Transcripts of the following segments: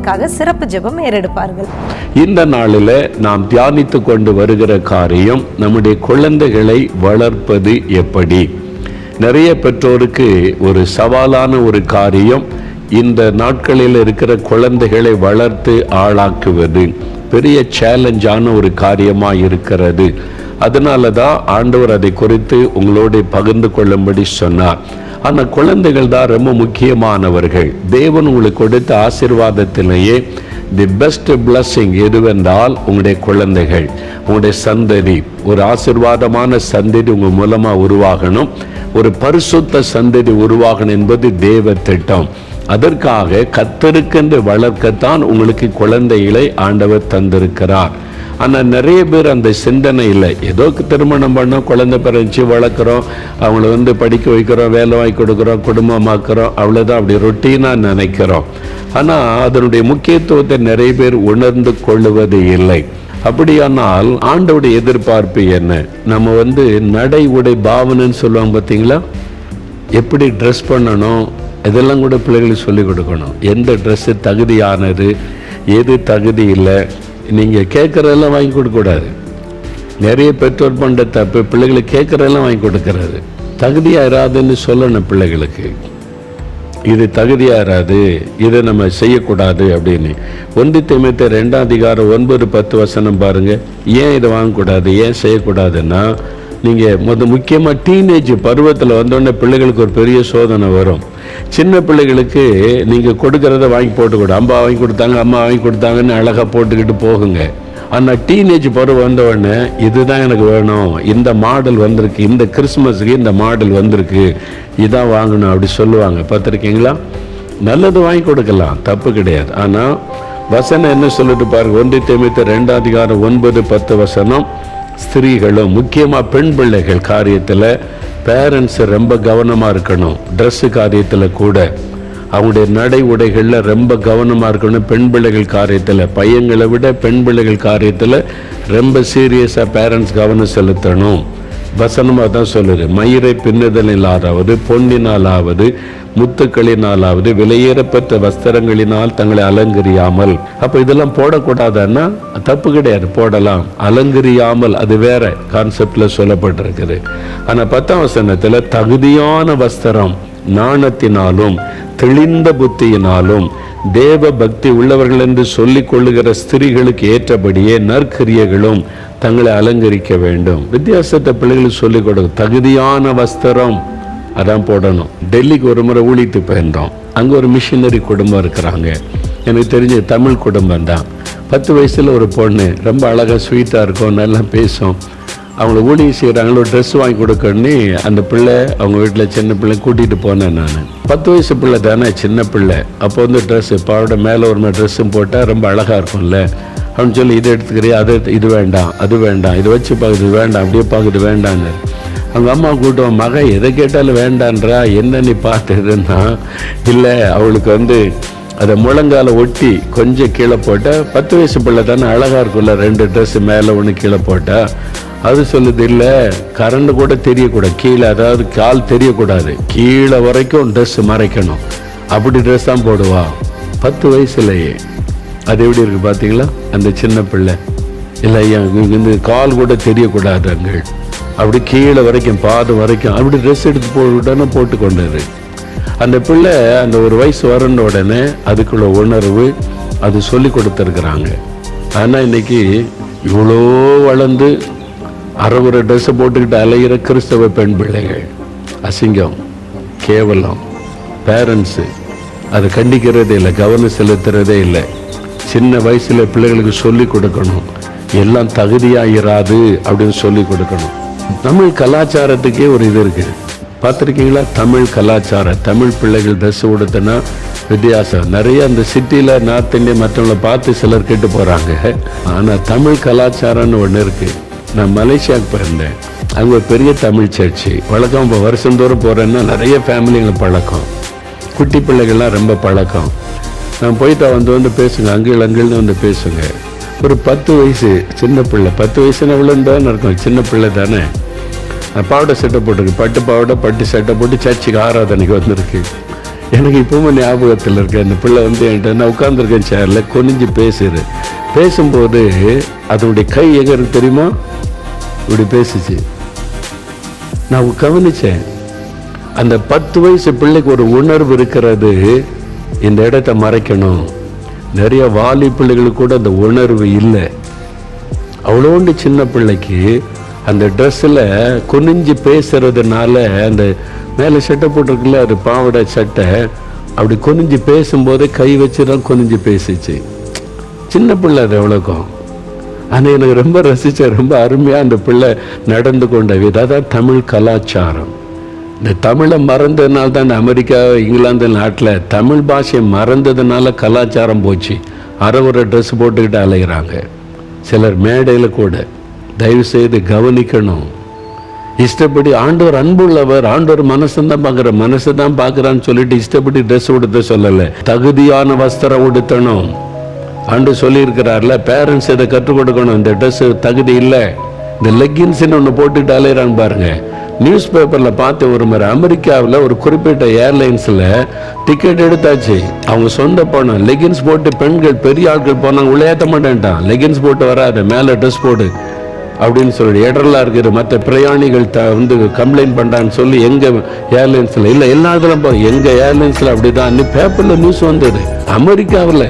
அதற்காக சிறப்பு ஜெபம் ஏறெடுப்பார்கள். இந்த நாளில் நாம் தியானித்து கொண்டு வருகிற காரியம் நம்முடைய குழந்தைகளை வளர்ப்பது எப்படி? நிறைய பெற்றோருக்கு ஒரு சவாலான ஒரு காரியம் இந்த நாட்களில் இருக்கிற குழந்தைகளை வளர்த்து ஆளாக்குவது. பெரிய சேலஞ்சான ஒரு காரியமாக இருக்கிறது. அதனால தான் ஆண்டவர் அதை குறித்து உங்களோடு பகிர்ந்து கொள்ளும்படி சொன்னார். அந்த குழந்தைகள் தான் ரொம்ப முக்கியமானவர்கள். தேவன் உங்களுக்கு கொடுத்த ஆசிர்வாதத்திலேயே தி பெஸ்ட் பிளஸ்ஸிங் எதுவென்றால் உங்களுடைய குழந்தைகள் உங்களுடைய சந்ததி. ஒரு ஆசிர்வாதமான சந்ததி உங்கள் மூலமாக உருவாகணும். ஒரு பரிசுத்த சந்ததி உருவாகணும் என்பது தேவ திட்டம். அதற்காக கத்தருக்கென்று வளர்க்கத்தான் உங்களுக்கு குழந்தைகளை ஆண்டவர் தந்திருக்கிறார். ஆனால் நிறைய பேர் அந்த சிந்தனை இல்லை. ஏதோ திருமணம் பண்ணோம் குழந்தை பிறந்துச்சு வளர்க்குறோம் அவங்கள வந்து படிக்க வைக்கிறோம் வேலை வாங்கி கொடுக்குறோம் குடும்பமாக்குறோம் அவ்வளோதான் அப்படி ரொட்டீனாக நினைக்கிறோம். ஆனால் அதனுடைய முக்கியத்துவத்தை நிறைய பேர் உணர்ந்து கொள்ளுவது இல்லை. அப்படியானால் ஆண்டவுடைய எதிர்பார்ப்பு என்ன? நம்ம வந்து நடை உடை பாவனைன்னு சொல்லுவாங்க பார்த்தீங்களா? எப்படி ட்ரெஸ் பண்ணணும்? இதெல்லாம் கூட பிள்ளைகளுக்கு சொல்லிக் கொடுக்கணும். எந்த ட்ரெஸ்ஸு தகுதியானது? எது தகுதி இல்லை? நீங்கள் கேட்குறதெல்லாம் வாங்கி கொடுக்கக்கூடாது நிறைய பெற்றோர் பண்ணுற தப்பு பிள்ளைகளுக்கு கேட்குறதெல்லாம் வாங்கி கொடுக்கறாரு. தகுதியாக இராதுன்னு சொல்லணும் பிள்ளைகளுக்கு. இது தகுதியாராது இதை நம்ம செய்யக்கூடாது அப்படின்னு. ஒன்று திமுத்த ரெண்டாம் அதிகாரம் ஒன்பது பத்து வசனம் பாருங்க. ஏன் இதை வாங்கக்கூடாது ஏன் செய்யக்கூடாதுன்னா நீங்கள் முத முக்கியமாக டீனேஜ் பருவத்தில் வந்தோடனே பிள்ளைகளுக்கு ஒரு பெரிய சோதனை வரும். சின்ன பிள்ளைகளுக்கு நீங்கள் கொடுக்கறத வாங்கி போட்டுக்கூட. அம்மா வாங்கி கொடுத்தாங்க அம்மா வாங்கி கொடுத்தாங்கன்னு அழகாக போட்டுக்கிட்டு போகுங்க. ஆனால் டீனேஜ் பருவம் வந்த உடனே இதுதான் எனக்கு வேணும். இந்த மாடல் வந்திருக்கு இந்த கிறிஸ்மஸுக்கு இந்த மாடல் வந்திருக்கு. இதான் வாங்கணும் அப்படி சொல்லுவாங்க. பார்த்துருக்கீங்களா? நல்லது வாங்கி கொடுக்கலாம் தப்பு கிடையாது. ஆனால் வசனம் என்ன சொல்லிட்டு பாருங்க. ஒன்றை தேமித்த ரெண்டாம் அதிகாரம் ஒன்பது பத்து வசனம். ஸ்திரீகளும் முக்கியமாக பெண் பிள்ளைகள் காரியத்தில் பேரண்ட்ஸ் ரொம்ப கவனமாக இருக்கணும். ட்ரெஸ்ஸு காரியத்தில் கூட. அவங்களுடைய நடை உடைகளில் ரொம்ப கவனமாக இருக்கணும் பெண் பிள்ளைகள் காரியத்தில். பையங்களை விட பெண் பிள்ளைகள் காரியத்தில் ரொம்ப சீரியஸாக பேரண்ட்ஸ் கவனம் செலுத்தணும். வசனமாக தான் சொல்லுது. மயிரை பின்னுதலினாலாவது பொன்னினாலாவது முத்துக்களினாலாவது விலையேறப்பட்ட வஸ்திரங்களினால் தங்களை அலங்கரியாமல். அப்போ இதெல்லாம் போடக்கூடாதுன்னா தப்பு கிடையாது போடலாம். அலங்கரியாமல் அது வேற கான்செப்டில் சொல்லப்பட்டிருக்குது. ஆனால் பத்தாம் வசனத்தில் தகுதியான வஸ்திரம் நாணத்தினாலும் தெளிந்த புத்தியினாலும் தேவ பக்தி உள்ளவர்கள் என்று சொல்லிக் கொள்ளுகிற ஸ்திரீகளுக்கு ஏற்றபடியே நற்கிரியர்களும் தங்களை அலங்கரிக்க வேண்டும். வித்தியாசத்தை பிள்ளைகளுக்கு சொல்லிக் கொடுக்கும் தகுதியான வஸ்திரம். அதான் போடணும். டெல்லிக்கு ஒரு முறை ஊழித்து போயிருந்தோம். அங்கே ஒரு மிஷினரி குடும்பம் இருக்கிறாங்க. எனக்கு தெரிஞ்ச தமிழ் குடும்பம் தான் பத்து வயசில் ஒரு பொண்ணு ரொம்ப அழகாக ஸ்வீட்டாக இருக்கும் நல்லா பேசும். அவங்கள ஊழியம் செய்கிறாங்களோ ட்ரெஸ் வாங்கி கொடுக்கணுன்னு அந்த பிள்ளை அவங்க வீட்டில் சின்ன பிள்ளை கூட்டிகிட்டு போனேன் நான். பத்து வயசு பிள்ளை தானே சின்ன பிள்ளை. அப்போ வந்து ட்ரெஸ்ஸு பாவோட மேலே ஒரு மாதிரி ட்ரெஸ்ஸும் போட்டால் ரொம்ப அழகாக இருக்கும்ல. அப்படின்னு சொல்லி இதை எடுத்துக்கிறியா? அது இது வேண்டாம் அது வேண்டாம் இதை வச்சு பார்க்குறது வேண்டாம் அப்படியே பார்க்குறது வேண்டான்னு அவங்க அம்மா கூட்டம் மகன் எதை கேட்டாலும் வேண்டான்றா? என்ன நீ பார்த்ததுன்னா? இல்லை அவளுக்கு வந்து அதை முழங்கால ஒட்டி கொஞ்சம் கீழே போட்டால் பத்து வயசு பிள்ளை தானே அழகாக இருக்கும்ல ரெண்டு ட்ரெஸ்ஸு மேலே ஒன்று கீழே போட்டால் அது சொல்லுது இல்லை கரண்ட் கூட தெரியக்கூடாது. கீழே அதாவது கால் தெரியக்கூடாது. கீழே வரைக்கும் ட்ரெஸ் மறைக்கணும். அப்படி ட்ரெஸ் தான் போடுவா. பத்து வயசுலயே. அது எப்படி இருக்குது பார்த்தீங்களா அந்த சின்ன பிள்ளை. இல்லை ஐயா இந்த கால் கூட தெரியக்கூடாது அங்கள் அப்படி கீழே வரைக்கும் பாதம் வரைக்கும். அப்படி ட்ரெஸ் எடுத்து போட்டுட்டானே போட்டு கொண்டது. அந்த பிள்ளை அந்த ஒரு வயசு வரன உடனே அதுக்குள்ள உணர்வு அது சொல்லி கொடுத்துருக்குறாங்க. ஆனால் இன்னைக்கு இவ்வளோ வளர்ந்து அறகுறை ட்ரெஸ்ஸை போட்டுக்கிட்டு அலையிற கிறிஸ்தவ பெண் பிள்ளைகள். அசிங்கம் கேவலம் பேரண்ட்ஸு அது கண்டிக்கிறதே இல்லை கவனம் செலுத்துறதே இல்லை. சின்ன வயசில் பிள்ளைகளுக்கு சொல்லி கொடுக்கணும். எல்லாம் தகுதியாயிராது அப்படின்னு சொல்லி கொடுக்கணும். தமிழ் கலாச்சாரத்துக்கே ஒரு இது இருக்குது பார்த்துருக்கீங்களா? தமிழ் கலாச்சாரம். தமிழ் பிள்ளைகள் ட்ரெஸ் உடுத்தினா வித்தியாசம். நிறைய அந்த சிட்டியில் நார்த் இந்தியா மற்றவங்கள பார்த்து சிலர் கேட்டு போகிறாங்க ஆனால் தமிழ் கலாச்சாரம்னு ஒன்று இருக்குது நான் மலேசியாவுக்கு பிறந்தேன். அங்கே ஒரு பெரிய தமிழ் சர்ச்சு. வழக்கம் இப்போ வருஷந்தோறும் போகிறேன்னா நிறைய ஃபேமிலிங்களை பழக்கம். குட்டி பிள்ளைகள்லாம் ரொம்ப பழக்கம். நான் போயிட்டு வந்து வந்து பேசுங்க அங்கிள் அங்கிள்னு வந்து பேசுங்க. ஒரு பத்து வயசு சின்ன பிள்ளை. பத்து வயசுனா இவ்வளோ தான் இருக்கும் சின்ன பிள்ளை தானே. நான் பாவாடை சட்டை போட்டிருக்கு. பட்டு பாவாடை பட்டு சட்டை போட்டு சர்ச்சுக்கு ஆராதனைக்கு வந்திருக்கு. எனக்கு இப்பவும் ஞாபகத்தில் இருக்கு. அந்த பிள்ளை வந்து என்கிட்ட நான் உட்காந்துருக்கேன் சேரில் குனிஞ்சு பேசுது பேசும்போது அதனுடைய கை எங்கே இருக்கு தெரியுமா? இப்படி பேசிச்சு. நான் கவனிச்சேன். அந்த பத்து வயசு பிள்ளைக்கு ஒரு உணர்வு இருக்கிறது. இந்த இடத்த மறைக்கணும். நிறைய வாலி பிள்ளைகளுக்கு கூட அந்த உணர்வு இல்லை. அவ்வளோண்டு சின்ன பிள்ளைக்கு அந்த ட்ரெஸ்ஸில் குனிஞ்சு பேசுறதுனால அந்த மேலே சட்டை போட்டிருக்குல்ல அது பாவாடை சட்டை அப்படி குனிஞ்சு பேசும்போது கை வச்சு தான் குனிஞ்சு பேசிச்சு. சின்ன பிள்ளை அது எவ்வளோக்கும் ஆனால் எனக்கு ரொம்ப ரசித்தேன் ரொம்ப அருமையாக அந்த பிள்ளை நடந்து கொண்ட விதம். தான் தமிழ் கலாச்சாரம். இந்த தமிழை மறந்ததுனால தான் இந்த அமெரிக்கா இங்கிலாந்து நாட்டில் தமிழ் பாஷையை மறந்ததுனால கலாச்சாரம் போச்சு. அரை ட்ரெஸ் போட்டுக்கிட்டு அலைகிறாங்க சிலர் மேடையில் கூட தயவு செய்து கவனிக்கணும். இஷ்டப்படி ஆண்டவர் அன்புள்ளவர் ஆண்டவர் மனசு தான் பார்க்குற மனசு தான் பார்க்குறான்னு சொல்லிட்டு இஷ்டப்படி ட்ரெஸ் உடுத்த சொல்லலை. தகுதியான வஸ்திரம் உடுத்தணும். ஆண்டு சொல்லியிருக்கிறார்ல பேரண்ட்ஸ் இதை கற்றுக் கொடுக்கணும் இந்த ட்ரெஸ் தகுதி இல்லை. இந்த லெக்கின்ஸ்ன்னு ஒன்று போட்டுட்டு அலையிறாங்க பாருங்க. நியூஸ் பேப்பரில் பார்த்து ஒரு முறை அமெரிக்காவில் ஒரு குறிப்பிட்ட ஏர்லைன்ஸில் டிக்கெட் எடுத்தாச்சு. அவங்க சொந்த போனோம் லெகின்ஸ் போட்டு பெண்கள் பெரிய ஆட்கள் போனாங்க உள்ளே ஏற்ற மாட்டேன்ட்டான். லெகின்ஸ் போட்டு வராது மேலே ட்ரெஸ் போடு. அப்படின்னு சொல்லி இடரலாக இருக்கிற மற்ற பிரயாணிகள் த வந்து கம்ப்ளைண்ட் பண்ணுறான்னு சொல்லி எங்கள் ஏர்லைன்ஸில் இல்லை எல்லா இதிலும் போ எங்கள் ஏர்லைன்ஸில் அப்படி தான் பேப்பரில் நியூஸ் வந்தது. அமெரிக்காவில்.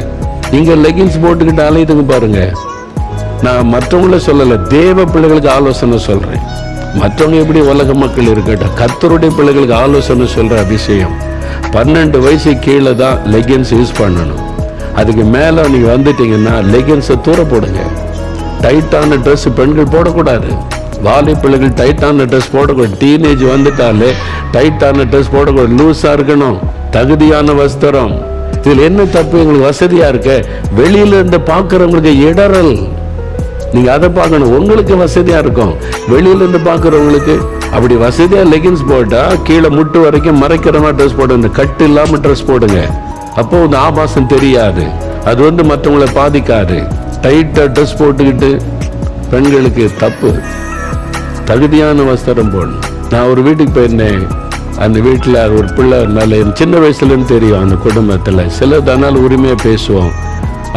நீங்கள் லெகின்ஸ் போட்டுக்கிட்டு அலையுதுங்க பாருங்க. நான் மற்றவங்கள சொல்லலை தேவ பிள்ளைகளுக்கு ஆலோசனை சொல்கிறேன் மற்றவங்க எப்படி உலக மக்கள் இருக்கட்டும் கத்தருடைய பிள்ளைகளுக்கு ஆலோசனை சொல்கிற அபிஷேகம். பன்னெண்டு வயசு கீழே தான் லெகின்ஸ் யூஸ் பண்ணணும். அதுக்கு மேலே நீங்கள் வந்துட்டீங்கன்னா லெகின்ஸை தூர போடுங்க. டைட்டான ட்ரெஸ் பெண்கள் போடக்கூடாது. வாலி பிள்ளைகள் டைட்டான ட்ரெஸ் போடக்கூடாது. டீனேஜ் வந்துட்டாலே டைட்டான ட்ரெஸ் போடக்கூடாது. லூஸாக இருக்கணும். தகுதியான வஸ்திரம். இதில் என்ன தப்பு? எங்களுக்கு வசதியாக இருக்க? வெளியில இருந்து பார்க்குறவங்களுக்கு இடரல் நீங்கள் அதை பார்க்கணும். உங்களுக்கு வசதியாக இருக்கும். வெளியில இருந்து பார்க்குறவங்களுக்கு அப்படி வசதியாக லெகின்ஸ் போட்டால் கீழே முட்டு வரைக்கும் மறைக்கிற மாதிரி ட்ரெஸ் போடுங்க கட்டு இல்லாமல் ட்ரெஸ் போடுங்க. அப்போ இந்த ஆபாசம் தெரியாது. அது வந்து மற்றவங்களை பாதிக்காது. டைட்டாக ட்ரெஸ் போட்டுக்கிட்டு பெண்களுக்கு தப்பு. தகுதியான வஸ்திரம் போடணும். நான் ஒரு வீட்டுக்கு போயிருந்தேன். அந்த வீட்டில் ஒரு பிள்ளை நல்ல சின்ன வயசுலேருந்து தெரியும் அந்த குடும்பத்தில். சில தனால் உரிமையாக பேசுவோம்.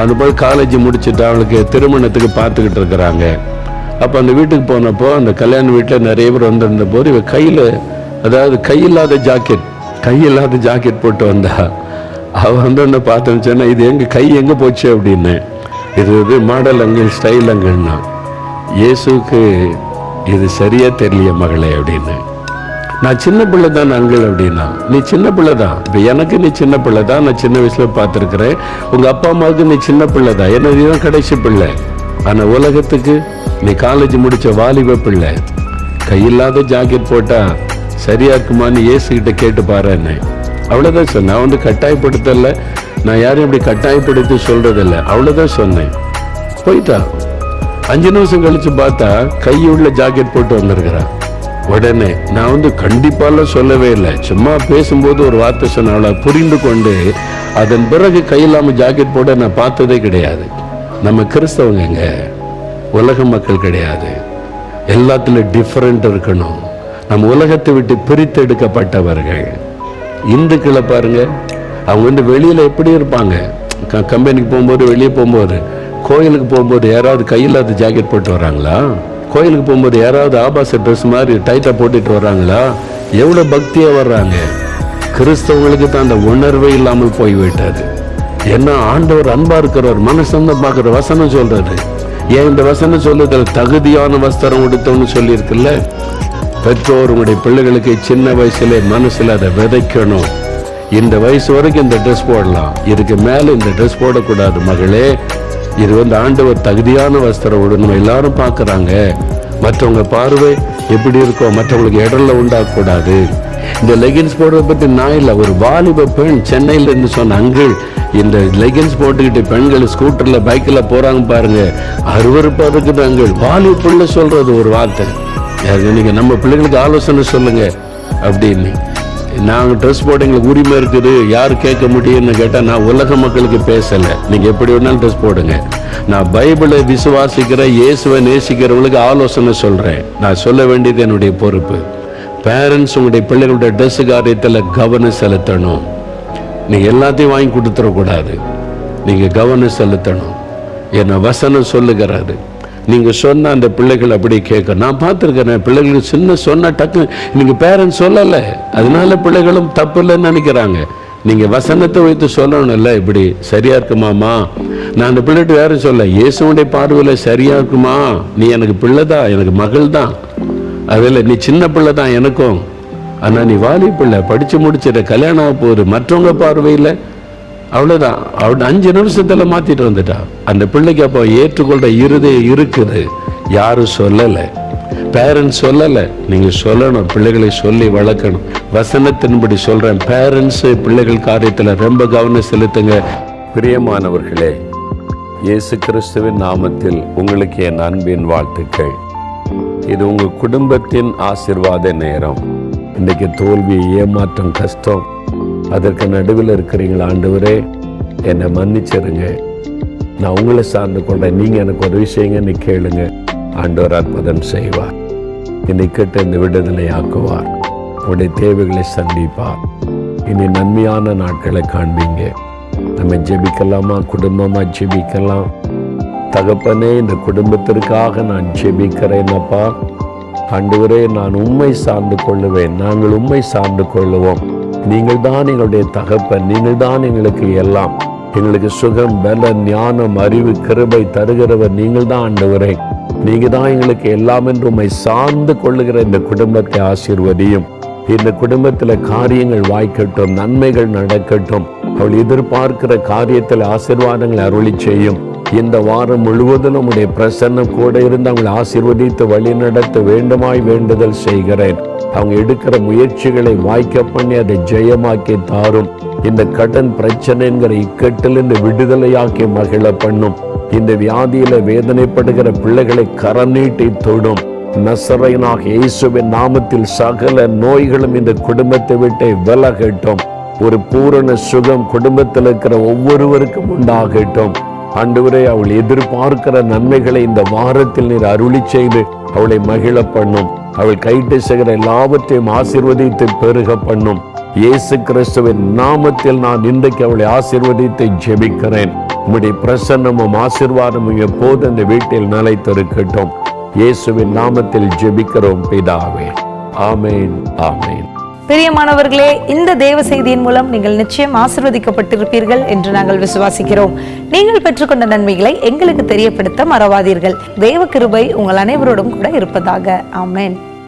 அந்த போய் காலேஜ் முடிச்சுட்டு அவளுக்கு திருமணத்துக்கு பார்த்துக்கிட்டு இருக்கிறாங்க. அப்போ அந்த வீட்டுக்கு போனப்போ அந்த கல்யாண வீட்டில் நிறைய பேர் வந்திருந்த போது இவ கையில் அதாவது கையில்லாத ஜாக்கெட் கையில்லாத ஜாக்கெட் போட்டு வந்தா. அவ வந்து என்ன பார்த்தேன்னு இது எங்கள் கை எங்கே போச்சு? அப்படின்னு. இது இது மாடல் அங்கே ஸ்டைல் அங்கன்னா இயேசுக்கு இது சரியாக தெரியல மகளே அப்படின்னு. நான் சின்ன பிள்ளை தான் அங்கிள் அப்படின்னா. நீ சின்ன பிள்ளை தான். இப்போ எனக்கு நீ சின்ன பிள்ளை தான். நான் சின்ன வயசுல பார்த்துருக்குறேன். உங்க அப்பா அம்மாவுக்கு நீ சின்ன பிள்ளை தான். ஏன்னா நீதான் கடைசி பிள்ளை. ஆனா உலகத்துக்கு நீ காலேஜ் முடிச்ச வாலிப பிள்ளை. கையில்லாத ஜாக்கெட் போட்டா சரியா இருக்குமான்னு இயேசுகிட்ட கேட்டு பாருன்னு. அவ்வளவுதான் சொன்னேன். நான் வந்து கட்டாயப்படுத்தல. நான் யாரையும் இப்படி கட்டாயப்படுத்தி சொல்கிறதில்ல அவ்வளவுதான் சொன்னேன். போயிட்டா. அஞ்சு நிமிஷம் கழிச்சு பார்த்தா கையுள்ள ஜாக்கெட் போட்டு வந்திருக்கிறா. உடனே நான் வந்து கண்டிப்பாலாம் சொல்லவே இல்லை. சும்மா பேசும்போது ஒரு வார்த்தை சொன்னால புரிந்து கொண்டு அதன் பிறகு கையில்லாமல் ஜாக்கெட் போட நான் பார்த்ததே கிடையாது. நம்ம கிறிஸ்தவங்க உலக மக்கள் கிடையாது. எல்லாத்துலேயும் டிஃப்ரெண்ட் இருக்கணும். நம்ம உலகத்தை விட்டு பிரித்தெடுக்கப்பட்டவர்கள் இந்துக்களை பாருங்க. அவங்க வந்து வெளியில் எப்படி இருப்பாங்க? க- கம்பெனிக்கு போகும்போது வெளியே போகும்போது கோயிலுக்கு போகும்போது யாராவது கையில்லாத ஜாக்கெட் போட்டு வராங்களா கோயிலுக்கு போகும்போது யாராவது ஆபாச ட்ரெஸ் மாதிரி டைட்டாக போட்டுட்டு வர்றாங்களா? எவ்வளோ பக்தியாக வர்றாங்க? கிறிஸ்தவங்களுக்கு தான் அந்த உணர்வே இல்லாமல் போய்விட்டது. ஏன்னா ஆண்டவர் அன்பா இருக்கிறவர் மனசந்த பார்க்குற வசனம் சொல்றாரு ஏன் இந்த வசனம் சொல்லுதல்? தகுதியான வஸ்திரம் உடுத்தவன்னு சொல்லியிருக்குல்ல? பெற்றோர் உங்களுடைய பிள்ளைகளுக்கு சின்ன வயசுல மனசுல அதை விதைக்கணும். இந்த வயசு வரைக்கும் இந்த ட்ரெஸ் போடலாம். இதுக்கு மேல இந்த ட்ரெஸ் போடக்கூடாது மகளே. இது வந்து ஆண்டவர் தகுதியான வஸ்திரம் நம்ம எல்லாரும் பார்க்குறாங்க. மற்றவங்க பார்வை எப்படி இருக்கோ மற்றவங்களுக்கு இடல உண்டாகக்கூடாது. இந்த லெகின்ஸ் போடுறத பத்தி நான் இல்லை ஒரு வாலிப பெண் சென்னையில இருந்து சொன்ன அங்கிள் இந்த லெகின்ஸ் போட்டுக்கிட்டு பெண்கள் ஸ்கூட்டர்ல பைக்ல போறாங்க பாருங்க. அருவருப்பா இருக்குது அங்கிள். வாலிப பிள்ளை சொல்றது ஒரு வார்த்தை. நீங்கள் நீங்க நம்ம பிள்ளைங்களுக்கு ஆலோசனை சொல்லுங்க. அப்படின்னு. நாங்கள் ட்ரெஸ் போட எங்களுக்கு உரிமை இருக்குது. யார் கேட்க முடியும்னு கேட்டால் நான் உலக மக்களுக்கு பேசலை. நீங்கள் எப்படி வேணாலும் ட்ரெஸ் போடுங்க. நான் பைபிளை விசுவாசிக்கிற இயேசுவை நேசிக்கிறவங்களுக்கு ஆலோசனை சொல்கிறேன் நான் சொல்ல வேண்டியது என்னுடைய பொறுப்பு. பேரண்ட்ஸ் உங்களுடைய பிள்ளைகளுடைய ட்ரெஸ் காரியத்தில் கவனம் செலுத்தணும். நீங்கள் எல்லாத்தையும் வாங்கி கொடுத்துடக்கூடாது. நீங்கள் கவனம் செலுத்தணும். என்னை வசனம் சொல்லுகிறாரு. நீங்கள் சொன்ன அந்த பிள்ளைகள் அப்படி கேட்க நான் பார்த்துருக்கிறேன் பிள்ளைகளுக்கு சின்ன சொன்ன டக்கு நீங்கள் பேரண்ட்ஸ் சொல்லலை. அதனால பிள்ளைகளும் தப்பு இல்லைன்னு நினைக்கிறாங்க. நீங்கள் வசனத்தை வைத்து சொல்லணும்ல இப்படி சரியா இருக்குமாமா நான் அந்த பிள்ளைட்டு வேற சொல்ல இயேசுடைய பார்வையில் சரியா இருக்குமா? நீ எனக்கு பிள்ளை தான் எனக்கு மகள் தான் அதில் நீ சின்ன பிள்ளை தான் எனக்கும். ஆனால் நீ வாலி பிள்ளை படித்து முடிச்சிட கல்யாணம் போகிற மற்றவங்க பார்வையில் அவ்வளோதான் அவள் அஞ்சு நிமிஷத்துல மாத்திட்டு வந்துட்டா. அந்த பிள்ளைக்கு அப்போ ஏற்றுக்கொள்ள இருதயம் இருக்குது. யாரும் சொல்லலை. பேரண்ட்ஸ் சொல்லலை. நீங்க சொல்லணும் பிள்ளைகளை சொல்லி வளர்க்கணும். வசனத்தின்படி சொல்றேன். பேரண்ட்ஸு பிள்ளைகள் காரியத்துல ரொம்ப கவனம் செலுத்துங்க. பிரியமானவர்களே இயேசு கிறிஸ்துவின் நாமத்தில் உங்களுக்கு என் அன்பின் வாழ்த்துக்கள். இது உங்கள் குடும்பத்தின் ஆசிர்வாத நேரம். இன்னைக்கு தோல்வி ஏமாற்றம் கஷ்டம். அதற்கு நடுவில் இருக்கிறீங்களா ஆண்டவரே. என்னை மன்னிச்சிருங்க. நான் உங்களை சார்ந்து கொண்டேன் நீங்க எனக்கு உதவி செய்யுங்கன்னு கேளுங்க. ஆண்டவர் அற்புதம் செய்வார். என்னை கேட்ட இந்த விடுதலை ஆக்குவார். உடைய தேவைகளை சந்திப்பார். இனி நன்மையான நாட்களை காண்பீங்க. நம்ம ஜெபிக்கலாமா? குடும்பமா ஜெபிக்கலாம்? தகப்பனே இந்த குடும்பத்திற்காக நான் ஜெபிக்கிறேன் அப்பா. ஆண்டவரே நான் உண்மை சார்ந்து கொள்ளுவேன். நாங்கள் உண்மை சார்ந்து கொள்ளுவோம். நீங்கள் தான் எங்களுடைய தகப்பன் நீங்கள் தான் எங்களுக்கு எல்லாம். எங்களுக்கு சுகம் பல ஞானம் அறிவு கிருபை தருகிறவர் நீங்கள் தான் ஆண்டவரே. நீங்க தான் எங்களுக்கு எல்லாம் என்று உண்மை சார்ந்து கொள்ளுகிற இந்த குடும்பத்தை ஆசீர்வதியும். இந்த குடும்பத்தில் காரியங்கள் வாய்க்கட்டும் நன்மைகள் நடக்கட்டும். அவள் எதிர்பார்க்கிற காரியத்தில் ஆசீர்வாதங்களை அருளி செய்யும். இந்த வாரம் முழுவதும் உடைய பிரசன்னம் கூட இருந்து அவங்களை ஆசீர்வதித்து வழி நடத்த வேண்டுமாய் வேண்டுதல் செய்கிறேன். அவங்க எடுக்கிற முயற்சிகளை வாய்க்க பண்ணி அதை ஜெயமாக்கி தாரும். இந்த கடன் பிரச்சனைங்கிற இக்கட்டிலிருந்து விடுதலையாக்கி மகிழ பண்ணும். இந்த வியாதியில வேதனைப்படுகிற பிள்ளைகளை கரம் நீட்டி தொடும். நசரையனாக இயேசுவின் நாமத்தில் சகல நோய்களும் இந்த குடும்பத்தை விட்டு விலகட்டும். ஒரு பூரண சுகம் குடும்பத்தில் இருக்கிற ஒவ்வொருவருக்கும் உண்டாகட்டும். ஆண்டவரே அவள் எதிர்பார்க்கிற நன்மைகளை இந்த வாரத்தில் நீர் அருளி செய்து அவளை மகிழ பண்ணும். அவள் கைட்டு செய்கிற எல்லாவற்றையும் ஆசீர்வதித்து பெருக பண்ணும். இயேசு கிறிஸ்துவின் நாமத்தில் நான் இன்றைக்கு அவளை ஆசிர்வதித்து ஜெபிக்கிறேன். உம்முடைய பிரசன்னமும் ஆசிர்வாதமும் எப்போது அந்த வீட்டில் நிலைத்திருக்கட்டும். இயேசுவின் நாமத்தில் ஜெபிக்கிறோம் பிதாவே. ஆமேன் ஆமேன். பிரியமானவர்களே இந்த தேவ செய்தியின் மூலம் நீங்கள் நிச்சயம் ஆசிர்வதிக்கப்பட்டிருப்பீர்கள் என்று நாங்கள் விசுவாசிக்கிறோம். நீங்கள் பெற்றுக்கொண்ட நன்மைகளை எங்களுக்கு தெரியப்படுத்த மறவாதீர்கள். தேவ கிருபை உங்கள் அனைவரோடும் கூட இருப்பதாக. ஆமேன்.